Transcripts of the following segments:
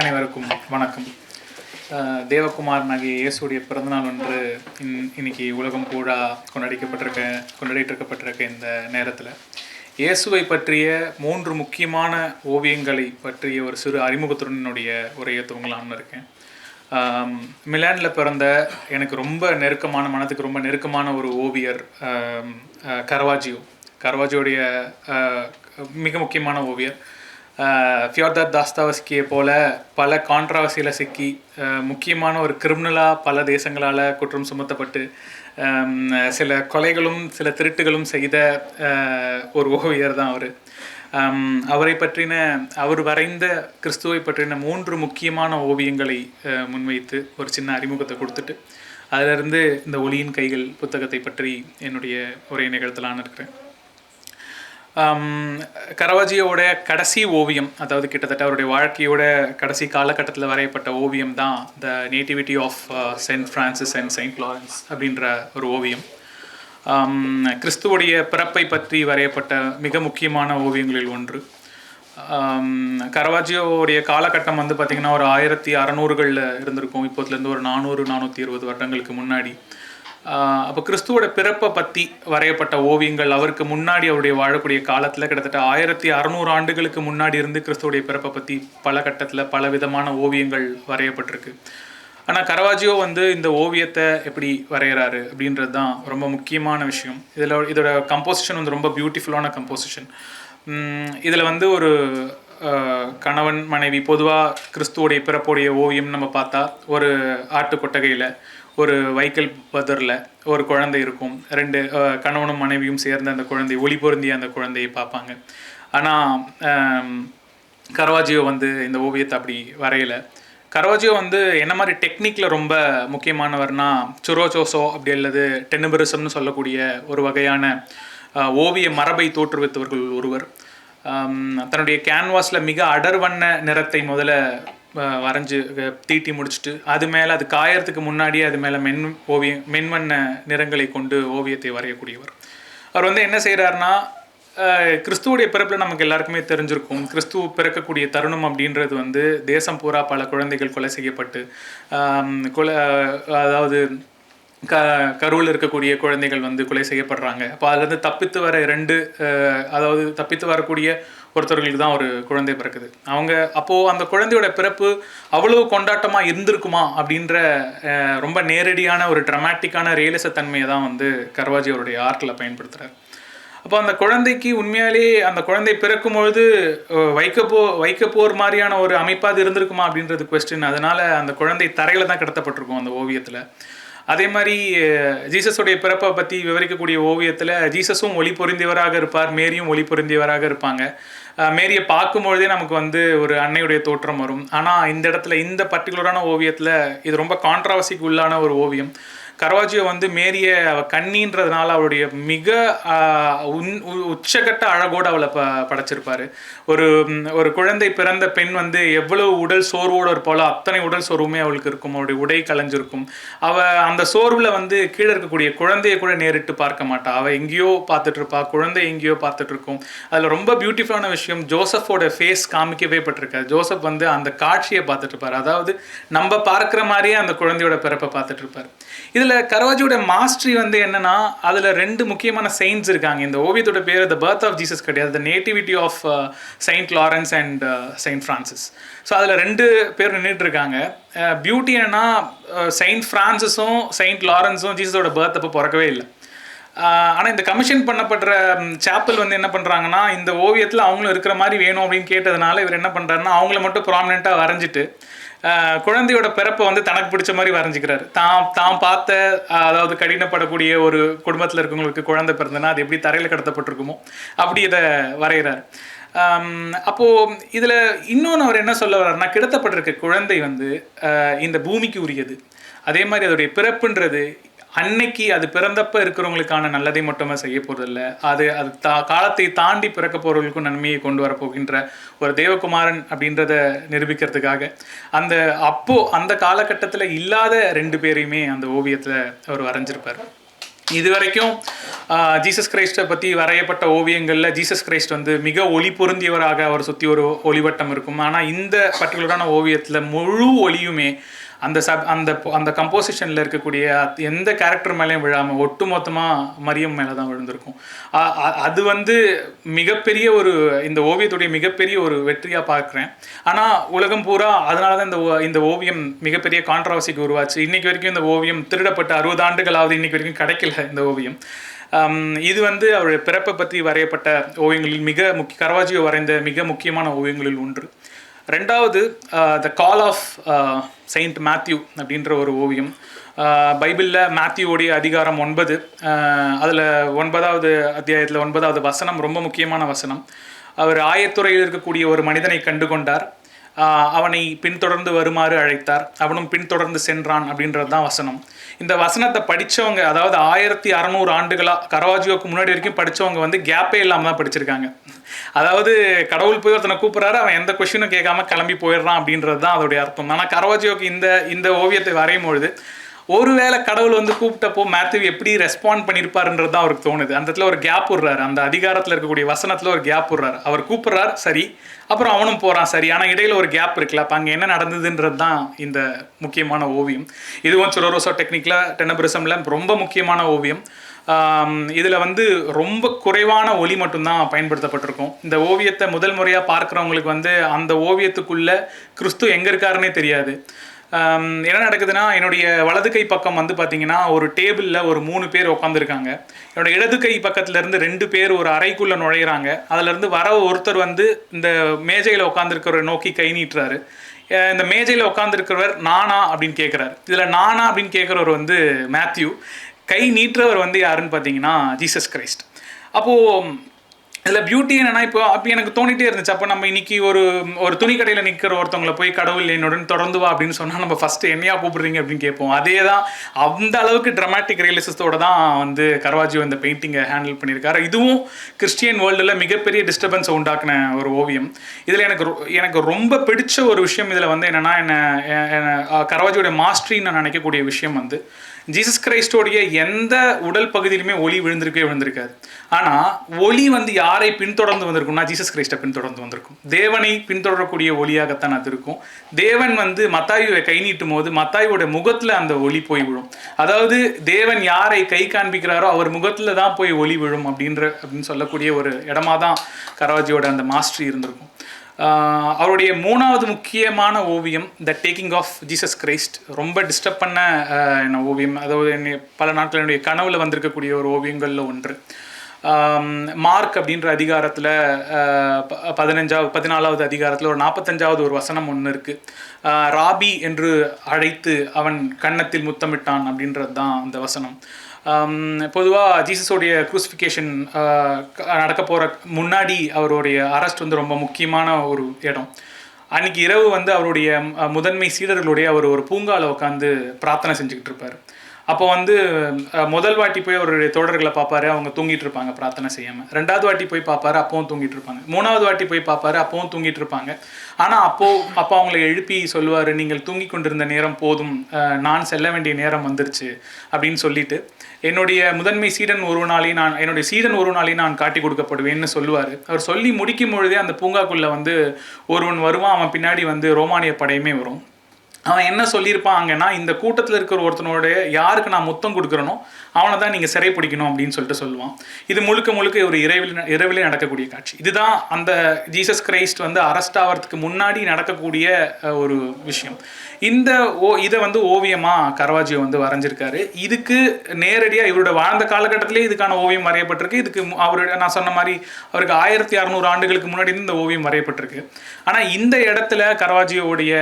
அனைவருக்கும் வணக்கம். தேவகுமார் ஆகிய இயேசுடைய பிறந்தநாள் ஒன்று இன் இன்னைக்கு உலகம் பூரா கொண்டாடிக்கப்பட்டிருக்க கொண்டாடிட்டு இருக்கப்பட்டிருக்க இந்த நேரத்தில் இயேசுவை பற்றிய மூன்று முக்கியமான ஓவியங்களை பற்றிய ஒரு சிறு அறிமுகத்துடன் என்னுடைய உரையை துவங்கலாம்னு இருக்கேன். ஆம், மிலானில் பிறந்த எனக்கு ரொம்ப நெருக்கமான மனத்துக்கு ரொம்ப நெருக்கமான ஒரு ஓவியர் கரவாஜியோ. கரவாஜியோடைய மிக முக்கியமான ஓவியர். ஃபியோர்தர் தாஸ்தாவஸ்கியை போல பல கான்ட்ரவர்சியில் சிக்கி முக்கியமான ஒரு கிரிமினலாக பல தேசங்களால் குற்றம் சுமத்தப்பட்டு சில கொலைகளும் சில திருட்டுகளும் செய்த ஒரு ஓவியர் தான் அவர். அவரை பற்றின அவர் வரைந்த கிறிஸ்துவை பற்றின மூன்று முக்கியமான ஓவியங்களை முன்வைத்து ஒரு சின்ன அறிமுகத்தை கொடுத்துட்டு அதிலிருந்து இந்த ஒளியின் கைகள் புத்தகத்தை பற்றி என்னுடைய உரையை நிகழ்த்தலான்னு இருக்கிறேன். கரவாஜியோடைய கரவாஜியோட கடைசி ஓவியம் அதாவது கிட்டத்தட்ட அவருடைய வாழ்க்கையோட கடைசி காலகட்டத்தில் வரையப்பட்ட ஓவியம் தான் the nativity of saint Francis and saint Lawrence அப்படின்ற ஒரு ஓவியம். கிறிஸ்துவோடைய பிறப்பை பற்றி வரையப்பட்ட மிக முக்கியமான ஓவியங்களில் ஒன்று. கரவாஜியோடைய காலகட்டம் வந்து பார்த்திங்கன்னா ஒரு ஆயிரத்தி அறநூறுகளில் இருந்திருக்கும். இப்போத்துலேருந்து ஒரு நானூறு நானூற்றி இருபது வருடங்களுக்கு முன்னாடி. அப்போ கிறிஸ்துவோட பிறப்பை பற்றி வரையப்பட்ட ஓவியங்கள் அவருக்கு முன்னாடி அவருடைய வாழக்கூடிய காலத்தில் கிட்டத்தட்ட ஆயிரத்தி அறநூறு ஆண்டுகளுக்கு முன்னாடி இருந்து கிறிஸ்துவோடைய பிறப்பை பற்றி பல கட்டத்தில் பல விதமான ஓவியங்கள் வரையப்பட்டிருக்கு. ஆனால் கரவாஜியோ வந்து இந்த ஓவியத்தை எப்படி வரைகிறாரு அப்படின்றது தான் ரொம்ப முக்கியமான விஷயம். இதில் இதோட கம்போசிஷன் வந்து ரொம்ப பியூட்டிஃபுல்லான கம்போசிஷன் இதில் வந்து ஒரு கணவன் மனைவி பொதுவாக கிறிஸ்துவோடைய பிறப்புடைய ஓவியம் நம்ம பார்த்தா ஒரு ஆட்டு கொட்டகையில் ஒரு வைக்கல் பதரில் ஒரு குழந்தை இருக்கும். ரெண்டு கணவனும் மனைவியும் சேர்ந்து அந்த குழந்தை ஒளி பொருந்திய அந்த குழந்தையை பார்ப்பாங்க. ஆனால் கரவாஜியோ வந்து இந்த ஓவியத்தை அப்படி வரையலை. கரவாஜியோ வந்து என்ன மாதிரி டெக்னிக்கில் ரொம்ப முக்கியமானவர்னா சுரோச்சோசோ அப்படி அல்லது டெனுபரிசம்னு சொல்லக்கூடிய ஒரு வகையான ஓவிய மரபை தோற்றுவித்தவர்கள் ஒருவர். தன்னுடைய கேன்வாஸில் மிக அடர்வண்ண நிறத்தை முதல்ல வரைஞ்சு தீட்டி முடிச்சுட்டு அது மேலே அது காயறதுக்கு முன்னாடியே அது மேலே மென் ஓவியம் மென்வண்ண நிறங்களை கொண்டு ஓவியத்தை வரையக்கூடியவர். அவர் வந்து என்ன செய்கிறாருன்னா கிறிஸ்துவோடைய பிறப்பில் நமக்கு எல்லாருக்குமே தெரிஞ்சிருக்கும். கிறிஸ்துவ பிறக்கக்கூடிய தருணம் அப்படின்றது வந்து தேசம் பூரா பல குழந்தைகள் கொலை செய்யப்பட்டு கொலை அதாவது க கருவில் இருக்கக்கூடிய குழந்தைகள் வந்து கொலை செய்யப்படுறாங்க. அப்போ அதுலேருந்து தப்பித்து வர ரெண்டு அதாவது தப்பித்து வரக்கூடிய ஒருத்தர்களுக்கு தான் ஒரு குழந்தை பிறக்குது. அவங்க அப்போது அந்த குழந்தையோட பிறப்பு அவ்வளோ கொண்டாட்டமாக இருந்திருக்குமா அப்படின்ற ரொம்ப நேரடியான ஒரு ட்ரமாட்டிக்கான ரியலிச தன்மையை தான் வந்து கர்வாஜி அவருடைய ஆர்ட்டில் பயன்படுத்துகிறார் அப்போ அந்த குழந்தைக்கு உண்மையாலே அந்த குழந்தை பிறக்கும் பொழுது வைக்கப்போ வைக்கப்போர் மாதிரியான ஒரு அமைப்பாக அது இருந்திருக்குமா அப்படின்றது கொஸ்டின் அதனால அந்த குழந்தை தரையில் தான் கிடத்தப்பட்டிருக்கும் அந்த ஓவியத்தில். அதே மாதிரி ஜீசஸுடைய பிறப்பை பற்றி விவரிக்கக்கூடிய ஓவியத்தில் ஜீசஸும் ஒளி பொருந்தியவராக இருப்பார் மேரியும் ஒளி பொருந்தியவராக இருப்பாங்க. மேரியை பார்க்கும்பொழுதே நமக்கு வந்து ஒரு அன்னையுடைய தோற்றம் வரும். ஆனால் இந்த இடத்துல இந்த பர்டிகுலரான ஓவியத்தில் இது ரொம்ப கான்ட்ரவர்சிக்கு உள்ளான ஒரு ஓவியம். கரவாஜியோ வந்து மேரிய கண்ணின்றதுனால அவளுடைய மிக உன்- உ- உச்சகட்ட அழகோடு அவளை ப படைச்சிருப்பாரு. ஒரு ஒரு குழந்தை பிறந்த பெண் வந்து எவ்வளவு உடல் சோர்வோடு இருப்பாளோ அத்தனை உடல் சோர்வுமே அவளுக்கு இருக்கும். அவருடைய உடை கலைஞ்சிருக்கும். அவள் அந்த சோர்வில் வந்து கீழே இருக்கக்கூடிய குழந்தையை கூட நேரிட்டு பார்க்க மாட்டா. அவள் எங்கேயோ பார்த்துட்டு இருப்பா குழந்தை எங்கேயோ பார்த்துட்டு இருக்கும் அதில் ரொம்ப பியூட்டிஃபுல்லான விஷயம் ஜோசஃபோட ஃபேஸ் காமிக்கவே பட்டிருக்காரு ஜோசப் வந்து அந்த காட்சியை பார்த்துட்டு இருப்பார் அதாவது நம்ம பார்க்குற மாதிரியே அந்த குழந்தையோட பிறப்பை பார்த்துட்டு இருப்பார் இதில் கரவாஜியோட மாஸ்டரி வந்து என்னன்னா அதில் ரெண்டு முக்கியமான செயின்ஸ் இருக்காங்க. இந்த ஓவியத்தோட பேர் த பர்த் ஆஃப் ஜீசஸ் கிடையாது. The nativity of Saint Lawrence and Saint Francis so அதில் ரெண்டு பேர் நின்றுட்டு இருக்காங்க. பியூட்டி என்னன்னா செயின்ட் ஃப்ரான்சிஸும் செயின்ட் லாரன்ஸும் ஜீசஸோட பர்த் அப்போ பிறக்கவே இல்லை. ஆனால் இந்த கமிஷன் பண்ணப்படுற சாப்பல் வந்து என்ன பண்ணுறாங்கன்னா இந்த ஓவியத்தில் அவங்களும் இருக்கிற மாதிரி வேணும் அப்படின்னு கேட்டதுனால இவர் என்ன பண்ணுறாருன்னா அவங்கள மட்டும் ப்ராமினெண்ட்டாக வரைஞ்சிட்டு குழந்தையோட பிறப்பை வந்து தனக்கு பிடிச்ச மாதிரி வரைஞ்சிக்கிறாரு. தான் தான் பார்த்த அதாவது கடினப்படக்கூடிய ஒரு குடும்பத்தில் இருக்கவங்களுக்கு குழந்தை பிறந்தனா அது எப்படி தரையில் கடத்தப்பட்டிருக்குமோ அப்படி இதை வரைகிறார். அப்போது இதில் இன்னொன்று அவர் என்ன சொல்ல வர்றாருன்னா கிடத்தப்பட்டிருக்க குழந்தை வந்து இந்த பூமிக்கு உரியது. அதே மாதிரி அதோடைய பிறப்புன்றது அன்னைக்கு அது பிறந்தப்ப இருக்கிறவங்களுக்கான நல்லதை மட்டுமே செய்ய போறதில்ல. அது அது தா காலத்தை தாண்டி பிறக்க போறவங்களுக்கும் நன்மையை கொண்டு வர போகின்ற ஒரு தேவகுமாரன் அப்படின்றத நிரூபிக்கிறதுக்காக. அந்த அப்போ அந்த காலகட்டத்தில் இல்லாத ரெண்டு பேரையுமே அந்த ஓவியத்தில் அவர் வரைஞ்சிருப்பார். இது வரைக்கும் ஜீசஸ் கிரைஸ்டை பற்றி வரையப்பட்ட ஓவியங்களில் ஜீசஸ் கிரைஸ்ட் வந்து மிக ஒளி பொருந்தியவராக அவர் சுற்றி ஒரு ஒளிவட்டம் இருக்கும். ஆனால் இந்த பர்டிகுலரான ஓவியத்தில் முழு ஒளியுமே அந்த சப் அந்த அந்த கம்போசிஷனில் இருக்கக்கூடிய எந்த கேரக்டர் மேலேயும் விழாமல் ஒட்டு மொத்தமாக மரியம் மேலே தான் விழுந்திருக்கும் அது வந்து மிகப்பெரிய ஒரு இந்த ஓவியத்துடைய மிகப்பெரிய ஒரு வெற்றியாக பார்க்குறேன். ஆனால் உலகம் பூரா அதனால தான் இந்த ஓ- இந்த ஓவியம் மிகப்பெரிய கான்ட்ரவர்சிக்கு உருவாச்சு. இன்னைக்கு வரைக்கும் இந்த ஓவியம் திருடப்பட்ட அறுபது ஆண்டுகளாவது இன்னைக்கு வரைக்கும் கிடைக்கல இந்த ஓவியம். இது வந்து அவருடைய பிறப்பை பற்றி வரையப்பட்ட ஓவியங்களில் மிக முக்கிய கரவாஜியோ வரைந்த மிக முக்கியமான ஓவியங்களில் ஒன்று. ரெண்டாவது the call of saint Matthew அப்படின்ற ஒரு ஓவியம். Uh, பைபிளில் மேத்யூவோடைய அதிகாரம் ஒன்பது uh, அதில் ஒன்பதாவது அத்தியாயத்தில் ஒன்பதாவது வசனம் ரொம்ப முக்கியமான வசனம். அவர் ஆயத்துறையில் இருக்கக்கூடிய ஒரு மனிதனை கண்டு கொண்டார் uh, அவனை பின்தொடர்ந்து வருமாறு அழைத்தார். அவனும் பின்தொடர்ந்து சென்றான் அப்படின்றது தான் வசனம். இந்த வசனத்தை படிச்சவங்க அதாவது ஆயிரத்தி அறநூறு ஆண்டுகளாக கரவாஜியோக்கு முன்னாடி வரைக்கும் படிச்சவங்க வந்து கேப்பே இல்லாமல் தான் படிச்சிருக்காங்க. அதாவது கடவுள் போய் ஒருத்தனை கூப்பிட்றாரு அவன் எந்த கொஷினும் கேட்காம கிளம்பி போயிடுறான் அப்படின்றது தான் அதோடைய அர்த்தம். ஆனால் கரவாஜியோக்கு இந்த இந்த ஓவியத்தை வரையும் பொழுது ஒருவேளை கடவுள் வந்து கூப்பிட்டப்போ மேத்யூ எப்படி ரெஸ்பாண்ட் பண்ணியிருப்பாருன்றது தான் அவருக்கு தோணுது. அந்த இடத்துல ஒரு கேப் விடுறாரு. அந்த அதிகாரத்தில் இருக்கக்கூடிய வசனத்தில் ஒரு கேப் விடுறாரு. அவர் கூப்பிட்றாரு சரி. அப்புறம் அவனும் போகிறான் சரி. ஆனால் இடையில ஒரு கேப் இருக்குல்ல. அப்போ அங்கே என்ன நடந்ததுன்றது தான் இந்த முக்கியமான ஓவியம். இதுவும் சுரோரோசோ டெக்னிக்கில் டெனபிரிசமில் ரொம்ப முக்கியமான ஓவியம். இதில் வந்து ரொம்ப குறைவான ஒளி மட்டும்தான் பயன்படுத்தப்பட்டிருக்கும். இந்த ஓவியத்தை முதல் முறையாக பார்க்குறவங்களுக்கு வந்து அந்த ஓவியத்துக்குள்ளே கிறிஸ்து எங்கே இருக்காருன்னே தெரியாது. என்ன நடக்குதுன்னா என்னுடைய வலது கை பக்கம் வந்து பார்த்தீங்கன்னா ஒரு டேபிளில் ஒரு மூணு பேர் உட்காந்துருக்காங்க என்னோட இடது கை பக்கத்துலேருந்து ரெண்டு பேர் ஒரு அறைக்குள்ளே நுழையிறாங்க. அதுலேருந்து வர ஒருத்தர் வந்து இந்த மேஜையில் உட்காந்துருக்கிற நோக்கி கை நீட்டுறாரு. இந்த மேஜையில் உட்காந்துருக்கிறவர் நானா அப்படின்னு கேட்குறாரு இதில் நானா அப்படின்னு கேட்குறவர் வந்து மேத்யூ. கை நீட்டுறவர் வந்து யாருன்னு பார்த்தீங்கன்னா ஜீசஸ் கிரைஸ்ட். அப்போது இதில் பியூட்டி என்னன்னா இப்போ அப்போ எனக்கு தோணிட்டே இருந்துச்சு. அப்போ நம்ம இன்னைக்கு ஒரு ஒரு துணி கடையில் நிற்கிற ஒருத்தவங்களை போய் கடவுள் என்னுடன் தொடர்ந்து வா அப்படின்னு சொன்னால் நம்ம ஃபஸ்ட்டு என்னையா கூப்பிடுறீங்க அப்படின்னு கேட்போம். அதே தான் அந்த அளவுக்கு ட்ரமாட்டிக் ரியலிசத்தோட தான் வந்து கரவாஜியோ இந்த பெயிண்டிங்கை ஹேண்டில் பண்ணியிருக்காரு. இதுவும் கிறிஸ்டியன் வேர்ல்டில் மிகப்பெரிய டிஸ்டர்பன்ஸை உண்டாக்குன ஒரு ஓவியம். இதில் எனக்கு ரொ- எனக்கு ரொம்ப பிடிச்ச ஒரு விஷயம் இதில் வந்து என்னென்னா என்ன என்ன கரவாஜியோட மாஸ்ட்ரின்னு நான் நினைக்கக்கூடிய விஷயம் வந்து ஜீசஸ் கிரைஸ்டோடைய எந்த உடல் பகுதியிலுமே ஒளி விழுந்திருக்கவே விழுந்திருக்காது. ஆனால் ஒளி வந்து யாரை பின்தொடர்ந்து வந்திருக்கும்னா ஜீசஸ் கிரைஸ்டை பின்தொடர்ந்து வந்திருக்கும். தேவனை பின்தொடரக்கூடிய ஒளியாகத்தான் அது இருக்கும். தேவன் வந்து மத்தாயுவை கை நீட்டும் போது மத்தாயுவோட முகத்தில் அந்த ஒளி போய் விழும். அதாவது தேவன் யாரை கை காண்பிக்கிறாரோ அவர் முகத்தில் தான் போய் ஒளி விழும் அப்படின்ற அப்படின்னு சொல்லக்கூடிய ஒரு இடமா தான் கராஜியோட அந்த மாஸ்டரி இருந்திருக்கும். அவருடைய மூணாவது முக்கியமான ஓவியம் the taking of Jesus Christ ரொம்ப டிஸ்டர்ப் பண்ண என்ன ஓவியம் அதாவது என்னை பல நாட்கள் என்னுடைய கனவில் வந்திருக்கக்கூடிய ஒரு ஓவியங்களில் ஒன்று. மார்க் அப்படின்ற அதிகாரத்தில் பதினஞ்சாவது பதினாலாவது அதிகாரத்தில் ஒரு நாற்பத்தஞ்சாவது ஒரு வசனம் ஒன்று இருக்குது ராபி என்று அழைத்து அவன் கன்னத்தில் முத்தமிட்டான் அப்படின்றது தான் அந்த வசனம். பொதுவாக ஜீசஸோடைய குரூசிஃபிகேஷன் நடக்க போகிற முன்னாடி அவருடைய அரெஸ்ட் வந்து ரொம்ப முக்கியமான ஒரு இடம். அன்னைக்கு இரவு வந்து அவருடைய முதன்மை சீடர்களுடைய அவர் ஒரு பூங்காவில் உட்காந்து பிரார்த்தனை செஞ்சுக்கிட்டு இருப்பார். அப்போ வந்து முதல் வாட்டி போய் ஒரு தோழர்களை பார்ப்பாரு அவங்க தூங்கிட்டு இருப்பாங்க பிரார்த்தனை செய்யாமல் ரெண்டாவது வாட்டி போய் பார்ப்பாரு அப்பவும் தூங்கிட்டு இருப்பாங்க மூணாவது வாட்டி போய் பார்ப்பாரு அப்பவும் தூங்கிட்டு இருப்பாங்க ஆனால் அப்போ அப்போ அவங்களை எழுப்பி சொல்லுவார் நீங்கள் தூங்கி கொண்டிருந்த நேரம் போதும் நான் செல்ல வேண்டிய நேரம் வந்துருச்சு அப்படின்னு சொல்லிட்டு. என்னுடைய முதன்மை சீடன் ஒரு நாளையும் நான் என்னுடைய சீடன் நாளையும் நான் காட்டி கொடுக்கப்படுவேன்னு சொல்லுவார். அவர் சொல்லி முடிக்கும் பொழுதே அந்த பூங்காக்குள்ளே வந்து ஒருவன் வருவான் அவன் பின்னாடி வந்து ரோமானிய படையுமே வரும். அவன் என்ன சொல்லியிருப்பான் அங்கன்னா இந்த கூட்டத்தில் இருக்கிற ஒருத்தனோட யாருக்கு நான் முத்தம் கொடுக்குறனோ அவனை தான் நீங்கள் சிறை பிடிக்கணும் அப்படின்னு சொல்லிட்டு சொல்லுவான். இது முழுக்க முழுக்க ஒரு இரவில் இரவிலே நடக்கக்கூடிய காட்சி. இதுதான் அந்த ஜீசஸ் கிரைஸ்ட் வந்து அரெஸ்ட் ஆகிறதுக்கு முன்னாடி நடக்கக்கூடிய ஒரு விஷயம். இந்த ஓ இதை வந்து ஓவியமாக கரவாஜியோ வந்து வரைஞ்சிருக்காரு. இதுக்கு நேரடியாக இவரோட வாழ்ந்த காலகட்டத்திலே இதுக்கான ஓவியம் வரையப்பட்டிருக்கு. இதுக்கு அவருடைய அவரு நான் சொன்ன மாதிரி அவருக்கு ஆயிரத்தி அறநூறு ஆண்டுகளுக்கு முன்னாடி இருந்து இந்த ஓவியம் வரையப்பட்டிருக்கு. ஆனால் இந்த இடத்துல கரவாஜியோடைய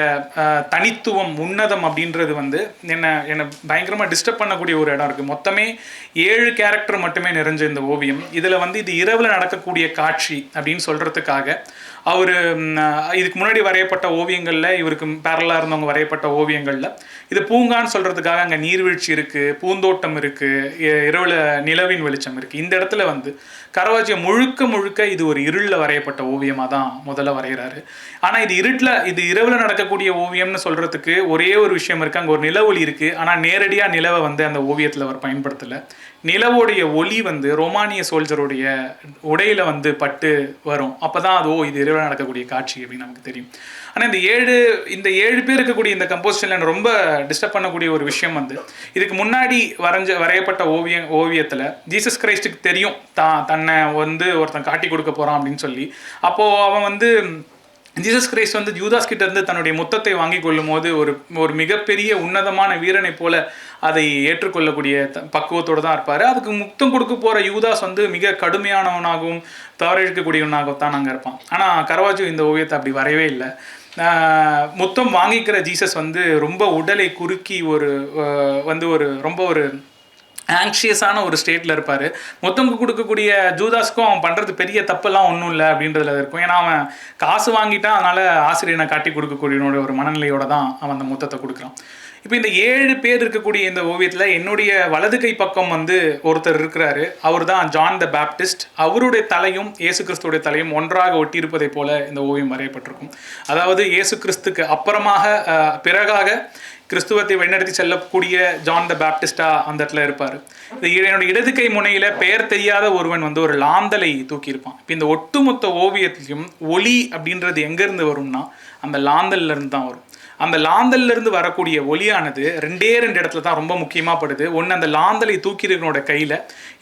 தனித்துவம் உன்னதம் அப்படின்றது வந்து என்ன என்னை பயங்கரமாக டிஸ்டர்ப் பண்ணக்கூடிய ஒரு இடம் இருக்குது மொத்தமே ஏழு கேரக்டர் மட்டுமே நிறைஞ்ச இந்த ஓவியம். இதில் வந்து இது இரவில் நடக்கக்கூடிய காட்சி அப்படின்னு சொல்கிறதுக்காக அவர் இதுக்கு முன்னாடி வரையப்பட்ட ஓவியங்களில் இவருக்கு பேரலாக இருந்தவங்க வரையப்பட்ட ஓவியங்களில் இது பூங்கான்னு சொல்கிறதுக்காக அங்கே நீர்வீழ்ச்சி இருக்குது பூந்தோட்டம் இருக்குது இரவில் நிலவின் வெளிச்சம் இருக்குது இந்த இடத்துல வந்து கரவாச்சியோ முழுக்க முழுக்க இது ஒரு இருளில் வரையப்பட்ட ஓவியமாக தான் முதல்ல வரைகிறாரு. ஆனால் இது இருட்டில் இது இரவில் நடக்கக்கூடிய ஓவியம்னு சொல்கிறதுக்கு ஒரே ஒரு விஷயம் இருக்குது அங்கே ஒரு நில ஒளி இருக்குது ஆனால் நேரடியாக நிலவை வந்து அந்த ஓவியத்தில் அவர் பயன்படுத்தலை. நிலவுடைய ஒளி வந்து ரோமானிய சோல்ஜருடைய உடையில் வந்து பட்டு வரும். அப்போ தான் அது ஓ இது இரவில் நடக்கக்கூடிய காட்சி அப்படின்னு நமக்கு தெரியும். ஆனால் இந்த ஏழு இந்த ஏழு பேர் இருக்கக்கூடிய இந்த கம்போசிஷனில் ரொம்ப டிஸ்டர்ப் பண்ணக்கூடிய ஒரு விஷயம் வந்து இதுக்கு முன்னாடி வரைஞ்ச வரையப்பட்ட ஓவியம் ஓவியத்தில் ஜீசஸ் கிரைஸ்டுக்கு தெரியும் தான் தன்னை வந்து ஒருத்தன் காட்டி கொடுக்க போகிறான் அப்படின்னு சொல்லி. அப்போது அவன் வந்து ஜீசஸ் கிரைஸ்ட் வந்து ஜூதாஸ் கிட்ட இருந்து தன்னுடைய முத்தத்தை வாங்கி கொள்ளும் போது ஒரு ஒரு மிகப்பெரிய உன்னதமான வீரனை போல அதை ஏற்றுக்கொள்ளக்கூடிய த- தான் இருப்பார். அதுக்கு முத்தம் கொடுக்க போகிற யூதாஸ் வந்து மிக கடுமையானவனாகவும் தவறிழைக்கக்கூடியவனாகவும் தான் அங்கே இருப்பான். ஆனால் கரவாஜு இந்த ஓவியத்தை அப்படி வரையவே இல்லை. மொத்தம் வாங்கிக்கிற ஜீசஸ் வந்து ரொம்ப உடலை குறுக்கி ஒரு வந்து ஒரு ரொம்ப ஒரு ஆங்ஷியஸான ஒரு ஸ்டேட்டில் இருப்பார். மொத்தம் கொடுக்கக்கூடிய ஜூதாஸ்க்கும் அவன் பண்ணுறது பெரிய தப்பெல்லாம் ஒன்றும் இல்லை அப்படின்றதுல இருக்கும். ஏன்னா அவன் காசு வாங்கிட்டான் அதனால் ஆசிரியனை காட்டி கொடுக்கக்கூடியனோட ஒரு மனநிலையோட தான் அவன் அந்த மொத்தத்தை கொடுக்குறான். இப்போ இந்த ஏழு பேர் இருக்கக்கூடிய இந்த ஓவியத்தில் என்னுடைய வலது கை பக்கம் வந்து ஒருத்தர் இருக்கிறாரு. அவர் தான் ஜான் த பேப்டிஸ்ட் அவருடைய தலையும் இயேசு கிறிஸ்துடைய தலையும் ஒன்றாக ஒட்டியிருப்பதை போல இந்த ஓவியம் வரையப்பட்டிருக்கும். அதாவது இயேசு கிறிஸ்துக்கு அப்புறமாக பிறகாக கிறிஸ்துவத்தை வழிநடத்தி செல்லக்கூடிய ஜான் த பேப்டிஸ்டா அந்த இடத்துல இருப்பார். இது என்னோட இடது கை முனையில் பெயர் தெரியாத ஒருவன் வந்து ஒரு லாந்தலை தூக்கியிருப்பான். இப்போ இந்த ஒட்டுமொத்த ஓவியத்திலையும் ஒளி அப்படின்றது எங்கேருந்து வரும்னா அந்த லாந்தல்லேருந்து தான் வரும். அந்த லாந்தல்ல இருந்து வரக்கூடிய ஒலியானது ரெண்டே ரெண்டு இடத்துல தான் ரொம்ப முக்கியமாக படுது. ஒன்று அந்த லாந்தலை தூக்கியிருக்கனோட கையில்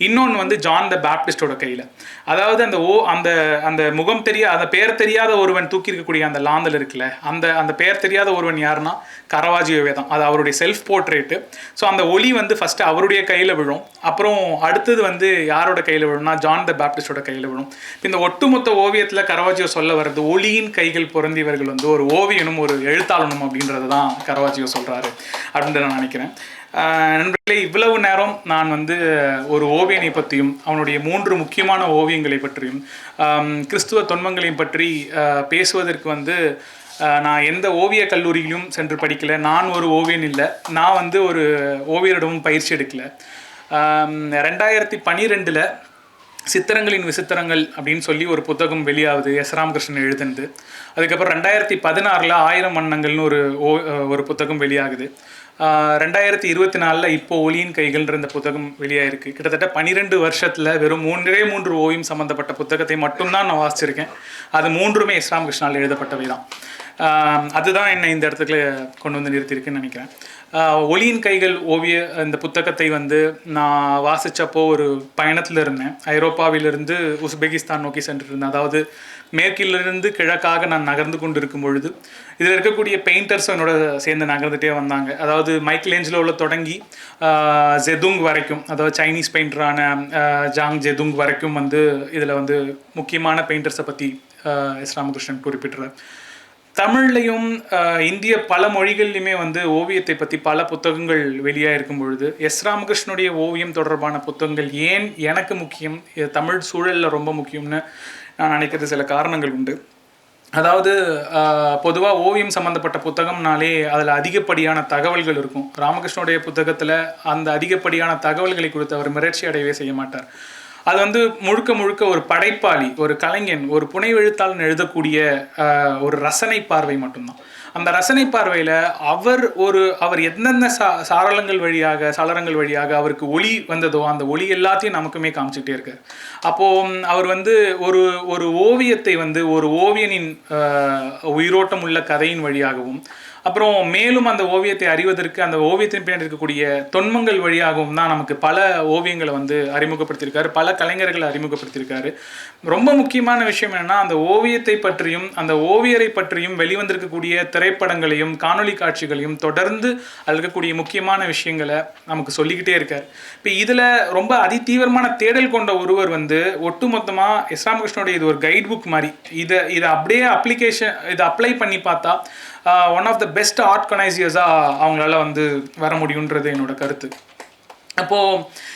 இன்னொன்று வந்து ஜான் த பேப்டிஸ்டோட கையில். அதாவது அந்த ஓ அந்த அந்த முகம் தெரிய அந்த பெயர் தெரியாத ஒருவன் தூக்கி இருக்கக்கூடிய அந்த லாந்தல் இருக்குல்ல அந்த அந்த பெயர் தெரியாத ஒருவன் யாருன்னா கரவாஜியோவே தான் அது அவருடைய செல்ஃப் போர்ட்ரேட்டு ஸோ அந்த ஒளி வந்து ஃபஸ்ட்டு அவருடைய கையில் விழும். அப்புறம் அடுத்தது வந்து யாரோட கையில் விழும்னா ஜான் த பேப்டிஸ்டோட கையில் விழும். இந்த ஒட்டுமொத்த ஓவியத்தில் கரவாஜியோ சொல்ல வர்றது ஒளியின் கைகள் பொருந்தியவர்கள் வந்து ஒரு ஓவியனும் ஒரு எழுத்தாளனும் அப்படின்றது தான் கரவாஜியோ சொல்கிறாரு அப்படின்ற நான் நினைக்கிறேன். நண்பர்களே இவ்வளவு நேரம் நான் வந்து ஒரு ஓவியனை பற்றியும் அவனுடைய மூன்று முக்கியமான ஓவியங்களை பற்றியும் கிறிஸ்துவ தொன்மங்களையும் பற்றி பேசுவதற்கு வந்து நான் எந்த ஓவிய கல்லூரியிலும் சென்று படிக்கல. நான் ஒரு ஓவியன் இல்லை. நான் வந்து ஒரு ஓவியரிடமும் பயிற்சி எடுக்கல. ரெண்டாயிரத்தி பனிரெண்டில் சித்திரங்களின் விசித்திரங்கள் அப்படின்னு சொல்லி ஒரு புத்தகம் வெளியாகுது. எஸ். ராமகிருஷ்ணன் எழுதுனது. அதுக்கப்புறம் ரெண்டாயிரத்தி பதினாறில் ஆயிரம் வண்ணங்கள்னு ஒரு ஓ ஒரு புத்தகம் வெளியாகுது. ரெண்டாயிரத்தி இருபத்தி நாலில் இப்போ ஒளியின் கைகள்ன்ற இந்த புத்தகம் வெளியாயிருக்கு. கிட்டத்தட்ட பன்னிரெண்டு வருஷத்தில் வெறும் மூன்றே மூன்று ஓவியம் சம்மந்தப்பட்ட புத்தகத்தை மட்டும்தான் நான் வாசிச்சிருக்கேன். அது மூன்றுமே இஸ்லாம் கிருஷ்ணால் எழுதப்பட்டவை தான் அதுதான் என்னை இந்த இடத்துக்குள்ள கொண்டு வந்து நிறுத்தியிருக்குன்னு நினைக்கிறேன். ஒளியின் கைகள் ஓவிய இந்த புத்தகத்தை வந்து நான் வாசிச்சப்போ ஒரு பயணத்தில் இருந்தேன். ஐரோப்பாவிலிருந்து உஸ்பெகிஸ்தான் நோக்கி சென்றிருந்தேன். அதாவது மேற்கிலிருந்து கிழக்காக நான் நகர்ந்து கொண்டு இருக்கும் பொழுது இதில் இருக்கக்கூடிய பெயிண்டர்ஸ் என்னோட சேர்ந்து நகர்ந்துட்டே வந்தாங்க. அதாவது மைக்கேல் ஏஞ்சலோவில் தொடங்கி ஜெதுங் வரைக்கும் அதாவது சைனீஸ் பெயிண்டரான ஜாங் ஜெதுங் வரைக்கும் வந்து இதில் வந்து முக்கியமான பெயிண்டர்ஸை பற்றி எஸ் ராமகிருஷ்ணன் குறிப்பிட்டுறார். தமிழ்லையும் இந்திய பல மொழிகள்லையுமே வந்து ஓவியத்தை பற்றி பல புத்தகங்கள் வெளியாக இருக்கும் பொழுது எஸ் ராமகிருஷ்ணனுடைய ஓவியம் தொடர்பான புத்தகங்கள் ஏன் எனக்கு முக்கியம் இது தமிழ் சூழலில் ரொம்ப முக்கியம்னு நான் நினைக்கிறது சில காரணங்கள் உண்டு. அதாவது பொதுவாக ஓவியம் சம்மந்தப்பட்ட புத்தகம்னாலே அதில் அதிகப்படியான தகவல்கள் இருக்கும். ராமகிருஷ்ணனுடைய புத்தகத்தில் அந்த அதிகப்படியான தகவல்களை கொடுத்து அவர் மிரட்சி அடையவே செய்ய மாட்டார். அது வந்து முழுக்க முழுக்க ஒரு படைப்பாளி ஒரு கலைஞன் ஒரு புனைவெழுத்தாளன் எழுதக்கூடிய ஒரு ரசனை பார்வை மட்டும்தான். அந்த ரசனை பார்வையில் அவர் ஒரு அவர் எந்தெந்த சா சாரலங்கள் வழியாக சாளரங்கள் வழியாக அவருக்கு ஒளி வந்ததோ அந்த ஒளி எல்லாத்தையும் நமக்குமே காமிச்சிட்டே இருக்கார். அப்போது அவர் வந்து ஒரு ஒரு ஓவியத்தை வந்து ஒரு ஓவியனின் உயிரோட்டம் உள்ள கதையின் வழியாகவும் அப்புறம் மேலும் அந்த ஓவியத்தை அறிவதற்கு அந்த ஓவியத்தின் பின்னாடி இருக்கக்கூடிய தொன்மங்கள் வழியாகவும் தான் நமக்கு பல ஓவியங்களை வந்து அறிமுகப்படுத்தியிருக்காரு பல கலைஞர்களை அறிமுகப்படுத்தியிருக்காரு. ரொம்ப முக்கியமான விஷயம் என்னென்னா அந்த ஓவியத்தை பற்றியும் அந்த ஓவியரை பற்றியும் வெளிவந்திருக்கக்கூடிய திரைப்படங்களையும் காணொளி காட்சிகளையும் தொடர்ந்து அதில் இருக்கக்கூடிய முக்கியமான விஷயங்களை நமக்கு சொல்லிக்கிட்டே இருக்கார். இப்போ இதில் ரொம்ப அதிதீவிரமான தேடல் கொண்ட ஒருவர் வந்து ஒட்டுமொத்தமாக இஸ்ராமகிருஷ்ணனுடைய இது ஒரு கைட் புக் மாதிரி. இதை இதை அப்படியே அப்ளிகேஷன் இதை அப்ளை பண்ணி பார்த்தா one of the best art அவங்களால வந்து வர முடியுன்றது என்னோட கருத்து. அப்போது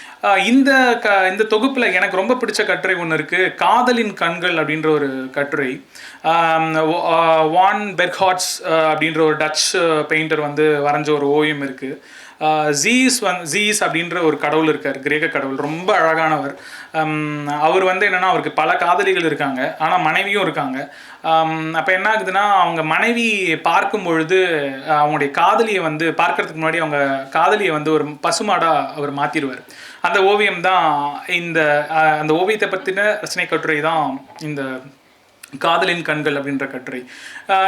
இந்த க இந்த தொகுப்பில் எனக்கு ரொம்ப பிடிச்ச கட்டுரை ஒன்று இருக்குது காதலின் கண்கள் அப்படின்ற ஒரு கட்டுரை. வான் பெர்ஹாட்ஸ் அப்படின்ற ஒரு டச் பெயிண்டர் வந்து வரைஞ்ச ஒரு ஓவியம் இருக்குது ஜீஸ் வந் ஜீஸ் அப்படின்ற ஒரு கடவுள் இருக்கார் கிரேக்க கடவுள் ரொம்ப அழகானவர். அவர் வந்து என்னென்னா அவருக்கு பல காதலிகள் இருக்காங்க ஆனால் மனைவியும் இருக்காங்க. அப்போ என்ன ஆகுதுன்னா அவங்க மனைவி பார்க்கும் பொழுது அவங்களுடைய காதலியை வந்து பார்க்கறதுக்கு முன்னாடி அவங்க காதலியை வந்து ஒரு பசுமாடாக அவர் மாற்றிடுவார் அந்த ஓவியம் தான் இந்த அந்த ஓவியத்தை பற்றின ரசனை கட்டுரை தான் இந்த காதலின் கண்கள் அப்படின்ற கட்டுரை.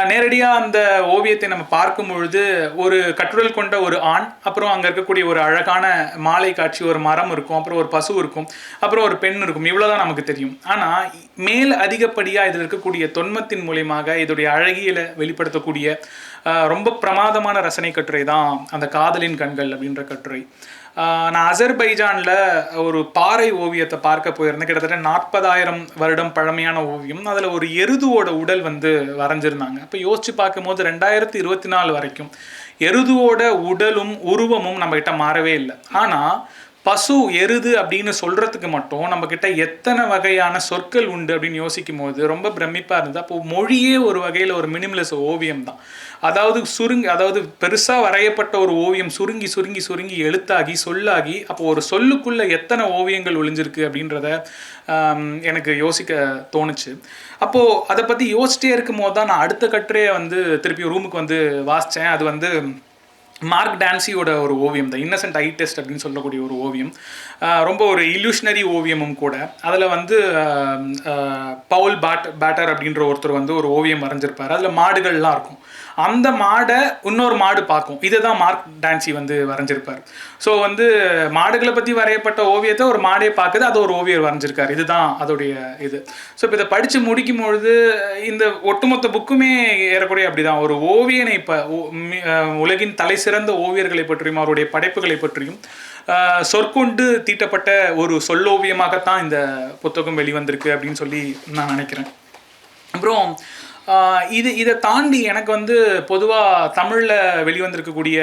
நேரடியாக அந்த ஓவியத்தை நம்ம பார்க்கும் பொழுது ஒரு கட்டுரல் கொண்ட ஒரு ஆண் அப்புறம் அங்கே இருக்கக்கூடிய ஒரு அழகான மாலை காட்சி ஒரு மரம் இருக்கும் அப்புறம் ஒரு பசு இருக்கும் அப்புறம் ஒரு பெண் இருக்கும். இவ்வளோதான் நமக்கு தெரியும். ஆனால் மேல் அதிகப்படியாக இதில் இருக்கக்கூடிய தொன்மத்தின் மூலியமாக இதோடைய அழகியலை வெளிப்படுத்தக்கூடிய ரொம்ப பிரமாதமான ரசனை கட்டுரை தான் அந்த காதலின் கண்கள் அப்படின்ற கட்டுரை. நான் அசர்பைஜானில் ஒரு பாறை ஓவியத்தை பார்க்க போயிருந்தேன். கிட்டத்தட்ட நாற்பதாயிரம் வருடம் பழமையான ஓவியம். அதில் ஒரு எருதுவோட உடல் வந்து வரைஞ்சிருந்தாங்க. அப்போ யோசிச்சு பார்க்கும்போது ரெண்டாயிரத்தி இருபத்தி நாலு வரைக்கும் எருதுவோட உடலும் உருவமும் நம்மகிட்ட மாறவே இல்லை. ஆனால் பசு எருது அப்படின்னு சொல்றதுக்கு மட்டும் நம்ம கிட்ட எத்தனை வகையான சொற்கள் உண்டு அப்படின்னு யோசிக்கும் போது ரொம்ப பிரமிப்பா இருந்தது. அப்போ மொழியே ஒரு வகையில ஒரு மினிமலஸ் ஓவியம் தான். அதாவது சுருங்கி அதாவது பெருசா வரையப்பட்ட ஒரு ஓவியம் சுருங்கி சுருங்கி சுருங்கி எழுத்தாகி சொல்லாகி அப்போ ஒரு சொல்லுக்குள்ள எத்தனை ஓவியங்கள் ஒளிஞ்சிருக்கு அப்படின்றத எனக்கு யோசிக்க தோணுச்சு. அப்போ அதை பத்தி யோசிச்சிட்டே இருக்கும் போது தான் நான் அடுத்த கட்டுரையை வந்து திருப்பி ரூமுக்கு வந்து வாசித்தேன் அது வந்து மார்க் டான்சியோட ஒரு ஓவியம் தான் இன்னசென்ட் ஐ டெஸ்ட் அப்படின்னு சொல்லக்கூடிய ஒரு ஓவியம். ரொம்ப ஒரு இல்யூஷனரி ஓவியமும் கூட. அதில் வந்து பவுல் பேட் பேட்டர் அப்படின்ற ஒருத்தர் வந்து ஒரு ஓவியம் வரைஞ்சிருப்பார். அதில் மாடுகள்லாம் இருக்கும். அந்த மாடை இன்னொரு மாடு பார்க்கும். இதை தான் மார்க் டான்சி வந்து வரைஞ்சிருப்பார். ஸோ வந்து மாடுகளை பற்றி வரையப்பட்ட ஓவியத்தை ஒரு மாடே பார்க்குது அது ஒரு ஓவியர் வரைஞ்சிருக்காரு. இதுதான் அதோடைய இது. ஸோ இப்போ இதை படித்து முடிக்கும் பொழுது இந்த ஒட்டுமொத்த புக்குமே ஏறக்குறைய அப்படிதான். ஒரு ஓவியனை இப்போ உலகின் தலை சிறந்த ஓவியர்களை பற்றியும் அவருடைய படைப்புகளை பற்றியும் சொற்கொண்டு தீட்டப்பட்ட ஒரு சொல்லோவியமாகத்தான் இந்த புத்தகம் வெளிவந்திருக்கு அப்படின்னு சொல்லி நான் நினைக்கிறேன். அப்புறம் இது இதை தாண்டி எனக்கு வந்து பொதுவாக தமிழில் வெளிவந்திருக்கக்கூடிய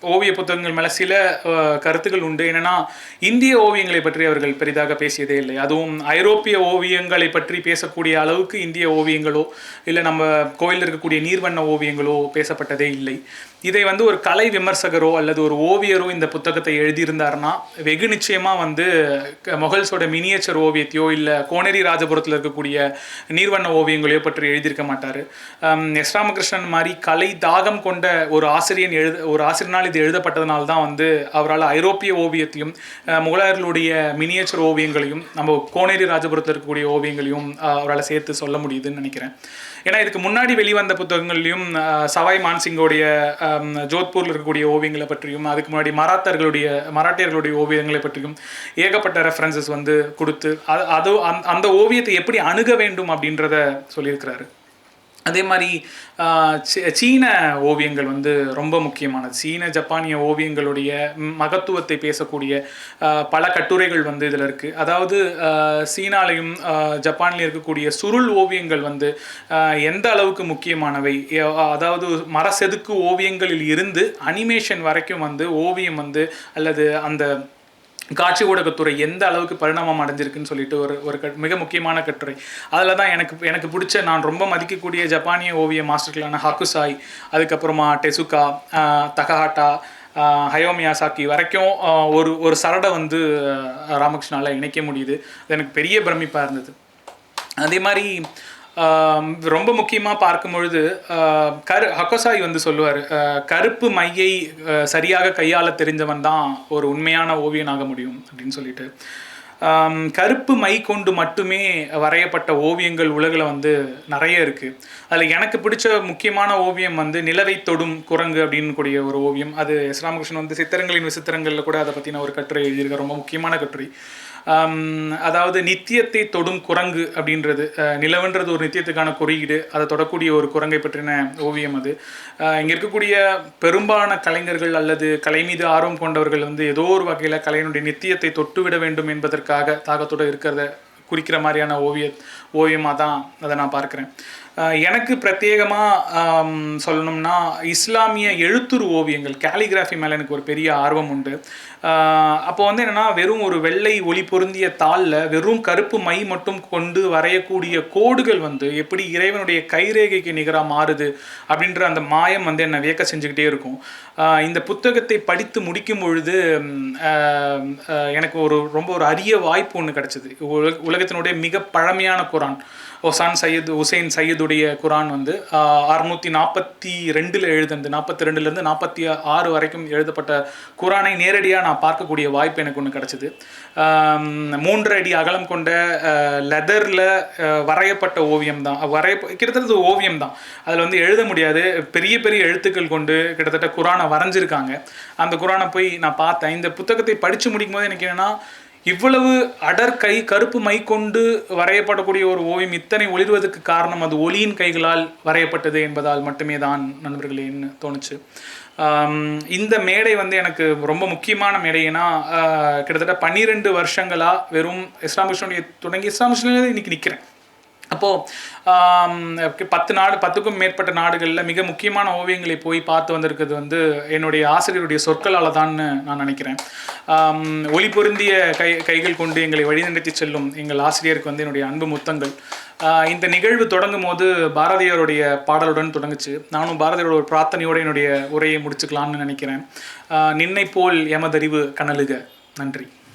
ஓவிய புத்தகங்கள் மேலே சில கருத்துக்கள் உண்டு. என்னென்னா இந்திய ஓவியங்களை பற்றி அவர்கள் பெரிதாக பேசியதே இல்லை. அதுவும் ஐரோப்பிய ஓவியங்களை பற்றி பேசக்கூடிய அளவுக்கு இந்திய ஓவியங்களோ இல்லை நம்ம கோயிலில் இருக்கக்கூடிய நீர்வண்ண ஓவியங்களோ பேசப்பட்டதே இல்லை. இதை வந்து ஒரு கலை விமர்சகரோ அல்லது ஒரு ஓவியரோ இந்த புத்தகத்தை எழுதியிருந்தாருன்னா வெகு நிச்சயமாக வந்து க- மொகல்ஸோட மினியேச்சர் ஓவியத்தையோ இல்லை கோனேரி ராஜபுரத்தில் இருக்கக்கூடிய நீர்வண்ண ஓவியங்களையோ பற்றி எழுதியிருக்க மாட்டார். எஸ் ராமகிருஷ்ணன் மாதிரி கலை தாகம் கொண்ட ஒரு ஆசிரியன் எழுத ஒரு ஆசிரியனால் இது எழுதப்பட்டதனால தான் வந்து அவரால் ஐரோப்பிய ஓவியத்தையும் முகலாயர்களுடைய மினியேச்சர் ஓவியங்களையும் நம்ம கோனேரி ராஜபுரத்தில் இருக்கக்கூடிய ஓவியங்களையும் அவரால் சேர்த்து சொல்ல முடியுதுன்னு நினைக்கிறேன். ஏன்னா இதுக்கு முன்னாடி வெளிவந்த புத்தகங்கள்லையும் சவாய் மான்சிங்கோடைய ஜோத்பூரில் ஜோத்பூர்ல இருக்கக்கூடிய ஓவியங்களை பற்றியும் அதுக்கு முன்னாடி மராத்தர்களுடைய மராட்டியர்களுடைய ஓவியங்களை பற்றியும் ஏகப்பட்ட ரெஃபரன்சஸ் வந்து கொடுத்து அது அது அந்த- அந்த ஓவியத்தை எப்படி அணுக வேண்டும் அப்படின்றத சொல்லியிருக்கிறாரு. அதே மாதிரி சீ- சீன ஓவியங்கள் வந்து ரொம்ப முக்கியமானது. சீன ஜப்பானிய ஓவியங்களுடைய மகத்துவத்தை பேசக்கூடிய பல கட்டுரைகள் வந்து இதில் இருக்குது அதாவது சீனாலையும் ஜப்பான்லையும் இருக்கக்கூடிய சுருள் ஓவியங்கள் வந்து எந்த அளவுக்கு முக்கியமானவை? அதாவது மர செதுக்கு ஓவியங்களில் இருந்து அனிமேஷன் வரைக்கும் வந்து ஓவியம் வந்து அல்லது அந்த காட்சி ஊடகத்துறை எந்த அளவுக்கு பரிணாமம் அடைஞ்சிருக்குன்னு சொல்லிட்டு ஒரு ஒரு கட்- மிக முக்கியமான கட்டுரை. அதில் தான் எனக்கு எனக்கு பிடிச்ச நான் ரொம்ப மதிக்கக்கூடிய ஜப்பானிய ஓவிய மாஸ்டர்களான ஹக்குசாய் அதுக்கப்புறமா டெசுகா தகஹாட்டா ஹயோமியாசாக்கி வரைக்கும் ஒரு ஒரு சரடை வந்து ராமகிருஷ்ணாவில் இணைக்க முடியுது. அது எனக்கு பெரிய பிரமிப்பாக இருந்தது. அதே மாதிரி ரொம்ப முக்கியமாக பார்க்கும் பொழுது கரு ஹக்கோசாய் வந்து சொல்லுவார் கருப்பு மையை சரியாக கையாள தெரிஞ்சவன் தான் ஒரு உண்மையான ஓவியனாக முடியும் அப்படின்னு சொல்லிட்டு. கருப்பு மை கொண்டு மட்டுமே வரையப்பட்ட ஓவியங்கள் உலகில் வந்து நிறைய இருக்குது அதில் எனக்கு பிடிச்ச முக்கியமான ஓவியம் வந்து நிலவை தொடும் குரங்கு அப்படின்னு கூடிய ஒரு ஓவியம். அது எஸ். ராமகிருஷ்ணன் வந்து சித்திரங்களின் விசித்திரங்களில் கூட அதை பற்றின ஒரு கட்டுரை எழுதியிருக்க ரொம்ப முக்கியமான கட்டுரை. அதாவது நித்தியத்தை தொடும் குரங்கு அப்படின்றது நிலவுன்றது ஒரு நித்தியத்துக்கான குறியீடு அதை தொடக்கூடிய ஒரு குரங்கை பற்றின ஓவியம் அது. இங்கே இருக்கக்கூடிய பெரும்பாலான கலைஞர்கள் அல்லது கலை மீது ஆர்வம் கொண்டவர்கள் வந்து ஏதோ ஒரு வகையில் கலையினுடைய நித்தியத்தை தொட்டுவிட வேண்டும் என்பதற்காக தாகத்தோடு இருக்கிறத குறிக்கிற மாதிரியான ஓவிய ஓவியமாக தான் அதை நான் பார்க்குறேன். எனக்கு பிரத்யேகமாக சொல்லணும்னா இஸ்லாமிய எழுத்துரு ஓவியங்கள் கேலிகிராஃபி மேலே எனக்கு ஒரு பெரிய ஆர்வம் உண்டு. அப்போ வந்து என்னென்னா வெறும் ஒரு வெள்ளை ஒளி பொருந்திய தாளில் வெறும் கருப்பு மை மட்டும் கொண்டு வரையக்கூடிய கோடுகள் வந்து எப்படி இறைவனுடைய கைரேகைக்கு நிகராக மாறுது அப்படின்ற அந்த மாயம் வந்து என்னை வியக்க செஞ்சுக்கிட்டே இருக்கும். இந்த புத்தகத்தை படித்து முடிக்கும் பொழுது எனக்கு ஒரு ரொம்ப ஒரு அரிய வாய்ப்பு ஒன்று கிடச்சிது. உலக உலகத்தினுடைய மிக பழமையான குரான் ஒசான் சையத் உசைன் சையதுடைய குரான் வந்து அறுநூற்றி நாற்பத்தி ரெண்டில் எழுதுனது நாற்பத்தி ரெண்டுலேருந்து நாற்பத்தி ஆறு வரைக்கும் எழுதப்பட்ட குரானை நேரடியாக நான் பார்க்கக்கூடிய வாய்ப்பு எனக்கு ஒன்று கிடச்சிது. மூன்று அடி அகலம் கொண்ட லெதரில் வரையப்பட்ட ஓவியம் தான். வரைய கிட்டத்தட்ட ஓவியம் தான். அதில் வந்து எழுத முடியாது. பெரிய பெரிய எழுத்துக்கள் கொண்டு கிட்டத்தட்ட குரானை வரைஞ்சிருக்காங்க. அந்த குரானை போய் நான் பார்த்தேன். இந்த புத்தகத்தை படித்து முடிக்கும் போது எனக்கு என்னென்னா இவ்வளவு அடற்கை கருப்பு மை கொண்டு வரையப்படக்கூடிய ஒரு ஓவியம் இத்தனை ஒளிர்வதற்கு காரணம் அது ஒளியின் கைகளால் வரையப்பட்டது என்பதால் மட்டுமே தான் நண்பர்களேன்னு தோணுச்சு. இந்த மேடை வந்து எனக்கு ரொம்ப முக்கியமான மேடைனா கிட்டத்தட்ட பன்னிரெண்டு வருஷங்களா வெறும் இஸ்லாம் தொடங்கி இஸ்லாம் இன்றைக்கி இன்னைக்கு நிற்கிறேன் அப்போது பத்து நாடு பத்துக்கும் மேற்பட்ட நாடுகளில் மிக முக்கியமான ஓவியங்களை போய் பார்த்து வந்திருக்கிறது வந்து என்னுடைய ஆசிரியருடைய சொற்களால் தான்னு நான் நினைக்கிறேன். ஒளி பொருந்திய கை கைகள் கொண்டு எங்களை வழிநடத்தி செல்லும் எங்கள் ஆசிரியருக்கு வந்து என்னுடைய அன்பு முத்தங்கள். இந்த நிகழ்வு தொடங்கும் போது பாரதியாருடைய பாடலுடன் தொடங்குச்சு. நானும் பாரதியாரோட ஒரு பிரார்த்தனையோடு என்னுடைய உரையை முடிச்சுக்கலாம்னு நினைக்கிறேன். நின்னை போல் எமதறிவு கனலுக. நன்றி.